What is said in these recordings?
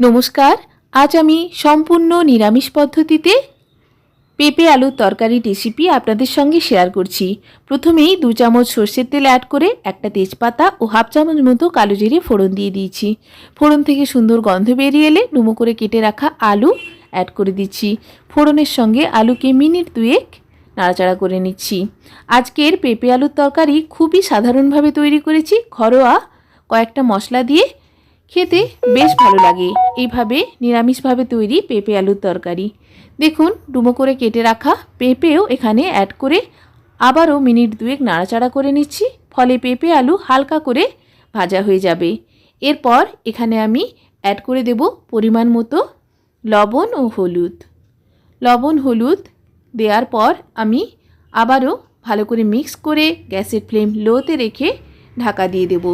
নমস্কার, আজ আমি সম্পূর্ণ নিরামিষ পদ্ধতিতে পেঁপে আলুর তরকারি রেসিপি আপনাদের সঙ্গে শেয়ার করছি। প্রথমেই দু চামচ সর্ষের তেল অ্যাড করে একটা তেজপাতা ও হাফ চামচ মতো কালো জিরে ফোড়ন দিয়ে দিয়েছি। ফোড়ন থেকে সুন্দর গন্ধ বেরিয়ে এলে ডুমো করে কেটে রাখা আলু অ্যাড করে দিচ্ছি। ফোড়নের সঙ্গে আলুকে মিনিট দুয়েক নাড়াচাড়া করে নিচ্ছি। আজকের পেঁপে আলুর তরকারি খুবই সাধারণভাবে তৈরি করেছি। ঘরোয়া কয়েকটা মশলা দিয়ে খেতে বেশ ভালো লাগে। এইভাবে নিরামিষভাবে তৈরি পেঁপে আলুর তরকারি। দেখুন, ডুমো করে কেটে রাখা পেঁপেও এখানে অ্যাড করে আবারও মিনিট দুয়েক নাড়াচাড়া করে নিচ্ছি। ফলে পেঁপে আলু হালকা করে ভাজা হয়ে যাবে। এরপর এখানে আমি অ্যাড করে দেব পরিমাণ মতো লবণ ও হলুদ। লবণ, হলুদ দেওয়ার পর আমি আবারও ভালো করে মিক্স করে গ্যাসের ফ্লেম লোতে রেখে ঢাকা দিয়ে দেবো।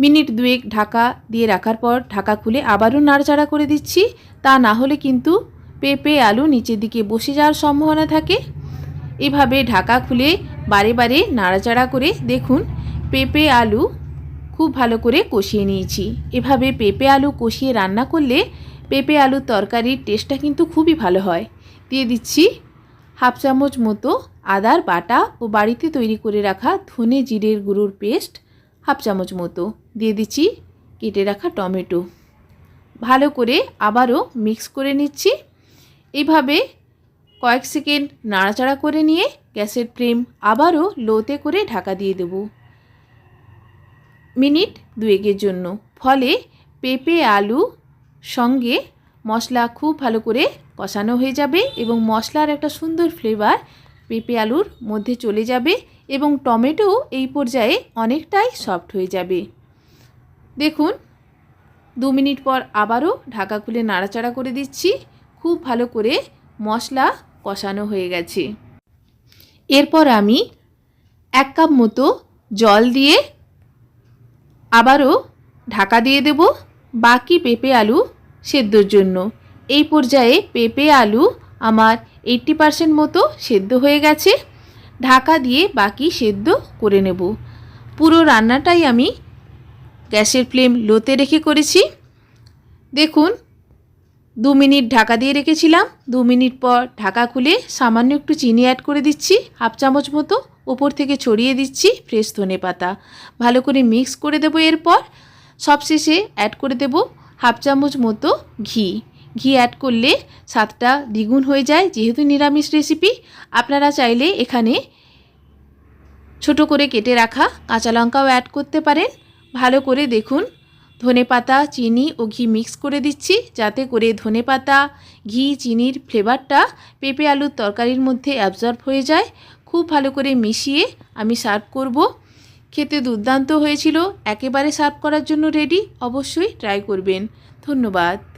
মিনিট দুয়েক ঢাকা দিয়ে রাখার পর ঢাকা খুলে আবারও নাড়াচাড়া করে দিচ্ছি। তা না হলে কিন্তু পেঁপে, আলু নিচের দিকে বসে যাওয়ার সম্ভাবনা থাকে। এভাবে ঢাকা খুলে বারে বারে নাড়াচাড়া করে দেখুন, পেঁপে, আলু খুব ভালো করে কষিয়ে নিয়েছি। এভাবে পেঁপে, আলু কষিয়ে রান্না করলে পেঁপে আলুর তরকারির টেস্টটা কিন্তু খুবই ভালো হয়। দিয়ে দিচ্ছি হাফ চামচ মতো আদার বাটা ও বাড়িতে তৈরি করে রাখা ধনে জিরের গুঁড়োর পেস্ট হাফ চামচ মতো। দিয়ে দিচ্ছি, কেটে রাখা টমেটো। ভালো করে আবারও মিক্স করে নিচ্ছি। এইভাবে কয়েক সেকেন্ড নাড়াচাড়া করে নিয়ে গ্যাসের ফ্লেম আবারও লোতে করে ঢাকা দিয়ে দেব। মিনিট দুয়েকের জন্য। ফলে পেঁপে, আলু সঙ্গে মশলা খুব ভালো করে কষানো হয়ে যাবে এবং মশলার একটা সুন্দর ফ্লেভার পেঁপে, আলুর মধ্যে চলে যাবে এবং টমেটো এই পর্যায়ে অনেকটাই সফট হয়ে যাবে। দেখুন, দু মিনিট পর আবারও ঢাকা খুলে নাড়াচাড়া করে দিচ্ছি। খুব ভালো করে মশলা কষানো হয়ে গেছে। এরপর আমি এক কাপ মতো জল দিয়ে আবারও ঢাকা দিয়ে দেব বাকি পেঁপে আলু সেদ্ধর জন্য। এই পর্যায়ে পেঁপে আলু আমার এইট্টি পারসেন্ট মতো সেদ্ধ হয়ে গেছে। ঢাকা দিয়ে বাকি সেদ্ধ করে নেব। পুরো রান্নাটাই আমি গ্যাসের ফ্লেম লোতে রেখে করেছি। দেখুন, দু মিনিট ঢাকা দিয়ে রেখেছিলাম। দু মিনিট পর ঢাকা খুলে সামান্য একটু চিনি অ্যাড করে দিচ্ছি। হাফ চামচ মতো ওপর থেকে ছড়িয়ে দিচ্ছি ফ্রেশ ধনে পাতা। ভালো করে মিক্স করে দেবো এরপর। সবশেষে অ্যাড করে দেব হাফ চামচ মতো ঘি। ঘি অ্যাড করলে স্বাদটা দ্বিগুণ হয়ে যায়, যেহেতু নিরামিষ রেসিপি আপনারা চাইলে এখানে ছোট করে কেটে রাখা কাঁচা লঙ্কাও অ্যাড করতে পারেন। ভালো করে দেখুন। ধনে পাতা, চিনি ও ঘি মিক্স করে দিচ্ছি। যাতে করে ধনে পাতা, ঘি, চিনির ফ্লেভারটা পেঁপে আলুর তরকারির মধ্যে অ্যাবজর্ব হয়ে যায়। খুব ভালো করে মিশিয়ে আমি সার্ভ করব। খেতে দুর্দান্ত হয়েছিল। একেবারে সার্ভ করার জন্য রেডি অবশ্যই ট্রাই করবেন। ধন্যবাদ।